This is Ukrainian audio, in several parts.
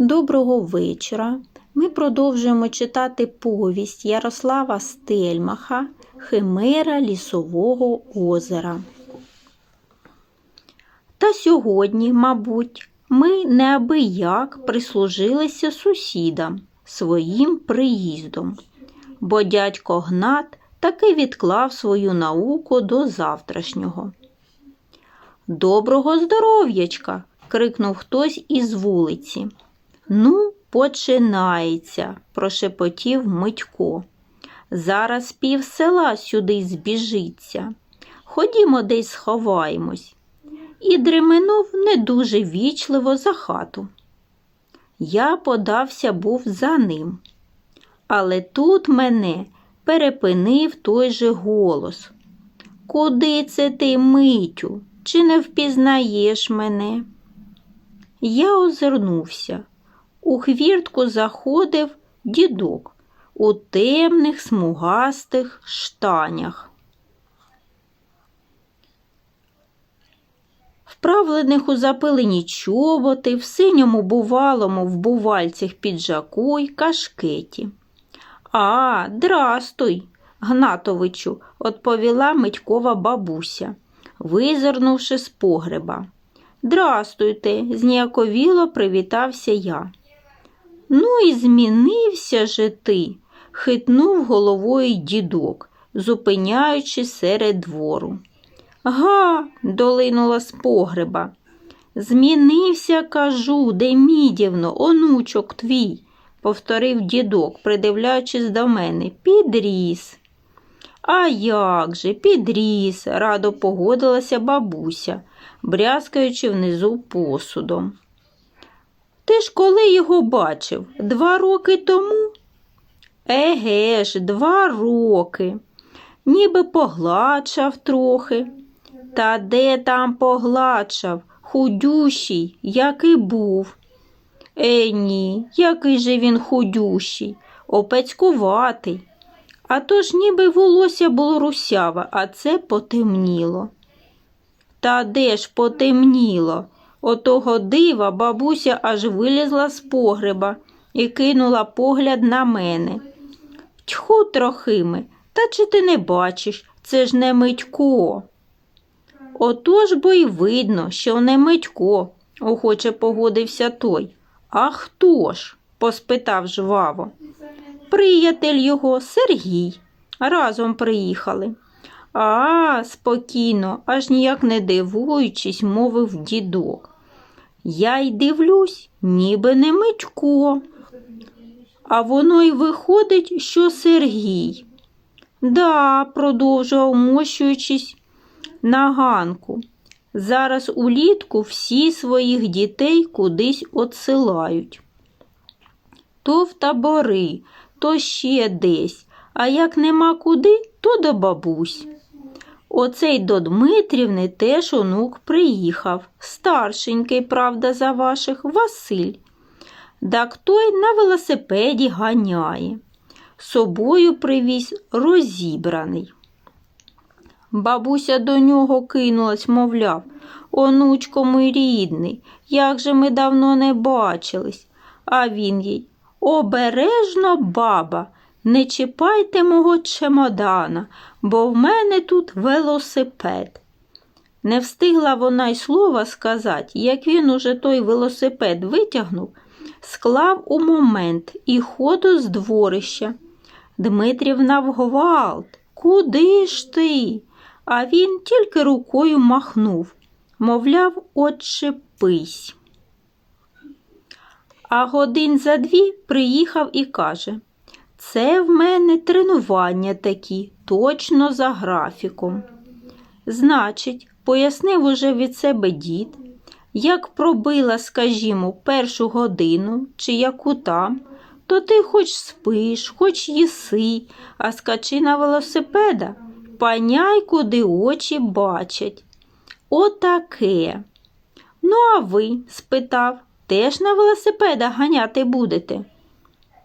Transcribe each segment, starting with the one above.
Доброго вечора. Ми продовжуємо читати повість Ярослава Стельмаха Химера Лісового озера. Та сьогодні, мабуть, ми неабияк прислужилися сусідам своїм приїздом, бо дядько Гнат таки відклав свою науку до завтрашнього. Доброго здоров'ячка! крикнув хтось із вулиці. Ну, починається, прошепотів Митько. Зараз пів села сюди збіжиться. Ходімо десь сховаємось. І дременув не дуже вічливо за хату. Я подався був за ним. Але тут мене перепинив той же голос. Куди це ти, Митю? Чи не впізнаєш мене? Я озирнувся. У хвіртку заходив дідок у темних смугастих штанях. Вправлених у запилені чоботи, в синьому бувалому в бувальцях піджаку й кашкеті. А, драстуй, Гнатовичу, відповіла Митькова бабуся, визирнувши з погреба. Драстуйте, зніяковіло привітався я. Ну і змінився же ти, хитнув головою дідок, зупиняючись серед двору. Га, долинула з погреба. Змінився, кажу, Демідівно, онучок твій, повторив дідок, придивляючись до мене. Підріс. А як же, підріс, радо погодилася бабуся, брязкаючи внизу посудом. Ти ж коли його бачив? Два роки тому? Еге ж, два роки. Ніби погладшав трохи. Та де там погладшав, худющий, як і був. Е, ні, який же він худющий, опецькуватий. А то ж ніби волосся було русяве, а це потемніло. Та де ж потемніло? Отого дива бабуся аж вилізла з погреба і кинула погляд на мене. Тьху, трохими, та чи ти не бачиш, це ж не Митько. Отож бо й видно, що не Митько, охоче погодився той. А хто ж? поспитав жваво. Приятель його Сергій. Разом приїхали. А, спокійно, аж ніяк не дивуючись, мовив дідок. Я й дивлюсь, ніби не Митько. А воно й виходить, що Сергій. Да, продовжував, мощуючись на ганку. Зараз улітку всі своїх дітей кудись отсилають. То в табори, то ще десь, а як нема куди, то до бабусь. Оцей до Дмитрівни теж онук приїхав, старшенький, правда, за ваших, Василь. Так той на велосипеді ганяє. Собою привіз розібраний. Бабуся до нього кинулась, мовляв, онучко мій рідний, як же ми давно не бачились. А він їй обережно, баба, не чіпайте мого чемодана, бо в мене тут велосипед. Не встигла вона й слова сказати, як він уже той велосипед витягнув, склав у момент і ходу з дворища. Дмитрівна вгвалт, куди ж ти? А він тільки рукою махнув, мовляв, отчепись. А годин за дві приїхав і каже це в мене тренування такі, точно за графіком. Значить, пояснив уже від себе дід, як пробила, скажімо, першу годину чи яку там, то ти хоч спиш, хоч їси, а скачи на велосипеда, паняй, куди очі бачать. Отаке. Ну, а ви? спитав, теж на велосипедах ганяти будете?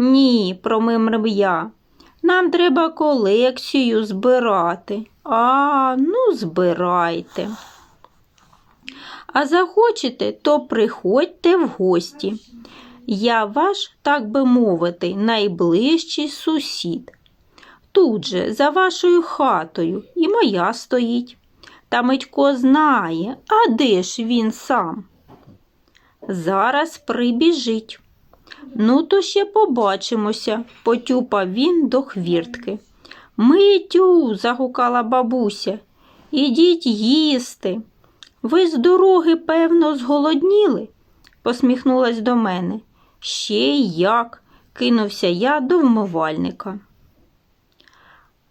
Ні, промимрив я. Нам треба колекцію збирати. А, ну, збирайте. А захочете, то приходьте в гості. Я ваш, так би мовити, найближчий сусід. Тут же, за вашою хатою, і моя стоїть. Та Митько знає, а де ж він сам? Зараз прибіжить. Ну, то ще побачимося, потюпав він до хвіртки. Митю, загукала бабуся, ідіть їсти. Ви з дороги, певно, зголодніли? посміхнулась до мене. Ще як, кинувся я до вмивальника.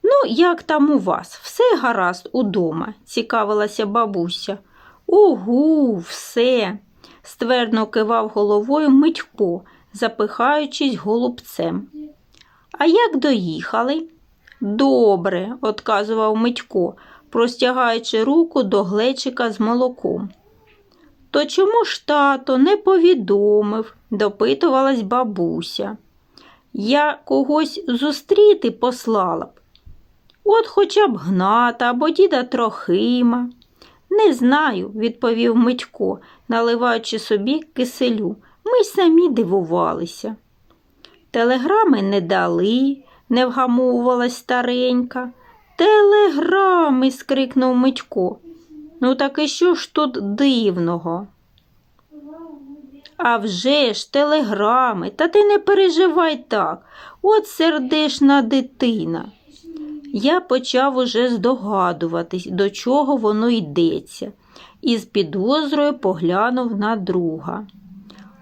Ну, як там у вас? Все гаразд удома? цікавилася бабуся. Угу, все, ствердно кивав головою Митько, запихаючись голубцем. А як доїхали? Добре, отказував Митько, простягаючи руку до глечика з молоком. То чому ж тато не повідомив, допитувалась бабуся. Я когось зустріти послала б. От хоча б гната або діда Трохима. Не знаю, відповів Митько, наливаючи собі киселю. Ми й самі дивувалися. Телеграми не дали, не вгамовувалась старенька. Телеграми. скрикнув Митько. Ну так і що ж тут дивного? А вже ж телеграми, та ти не переживай так, от сердешна дитина. Я почав уже здогадуватись, до чого воно йдеться, і з підозрою поглянув на друга.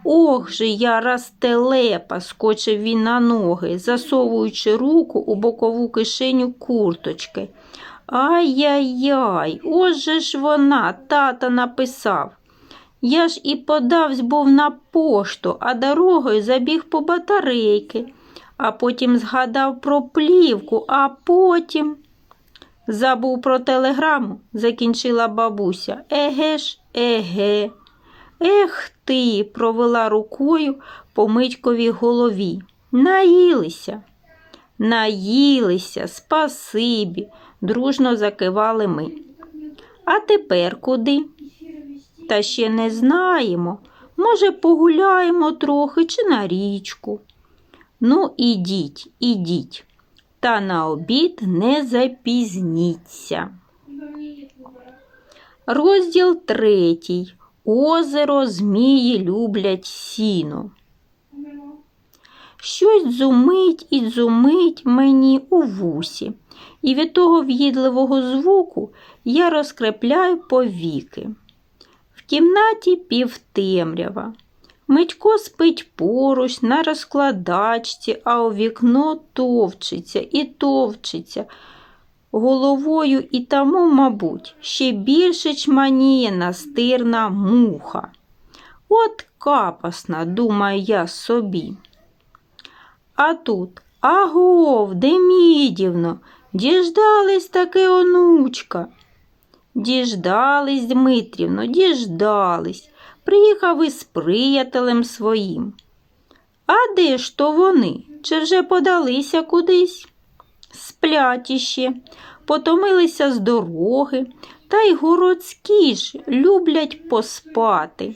Ох же я раз телепа, скочив він на ноги, засовуючи руку у бокову кишеню курточки. Ай-яй-яй, же ж вона, тата написав. Я ж і подавсь був на пошту, а дорогою забіг по батарейки, а потім згадав про плівку, а потім. Забув про телеграму, закінчила бабуся. Еге ж, еге. Ех ти, провела рукою по Митьковій голові. Наїлися. Наїлися, спасибі, дружно закивали ми. А тепер куди? Та ще не знаємо. Може, погуляємо трохи чи на річку. Ну, ідіть, ідіть, та на обід не запізніться. Розділ третій. Озеро змії люблять сіно. Щось дзумить і дзумить мені у вусі, і від того в'їдливого звуку я розкрепляю повіки. В кімнаті півтемрява. Митько спить поруч на розкладачці, а у вікно товчиться і товчиться головою і тому, мабуть, ще більше чманіє настирна муха. От капасна, думаю я собі. А тут агов, Демідівно, діждались таки онучка. Діждались, Дмитрівно, діждались. Приїхав із приятелем своїм. А де ж то вони? Чи вже подалися кудись? Сплять іще, потомилися з дороги, та й городські ж люблять поспати.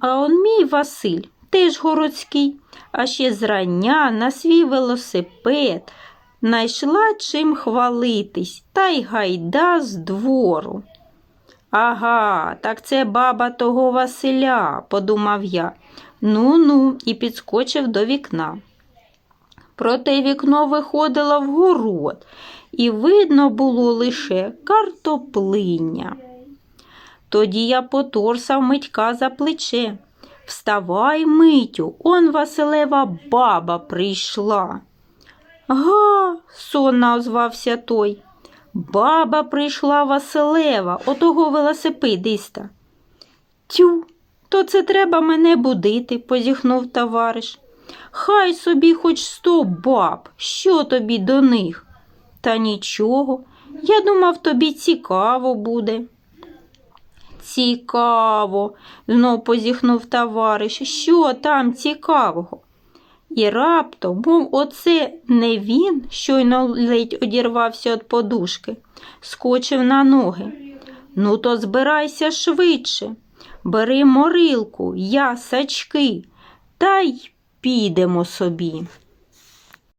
А он мій Василь теж городський, а ще зрання на свій велосипед найшла чим хвалитись та й гайда з двору. Ага, так це баба того Василя, подумав я. Ну ну, і підскочив до вікна. Проте вікно виходило в город, і видно було лише картоплиння. Тоді я поторсав Митька за плече. Вставай, Митю, он Василева баба прийшла. Га, сонно озвався той. Баба прийшла Василева, отого велосипедиста. Тю, то це треба мене будити, позіхнув товариш. Хай собі хоч сто баб, що тобі до них? Та нічого, я думав, тобі цікаво буде. Цікаво, знов позіхнув товариш. Що там цікавого? І раптом, мов оце не він, щойно ледь одірвався від подушки, скочив на ноги. Ну, то збирайся швидше, бери морилку, я сачки, та й підемо собі.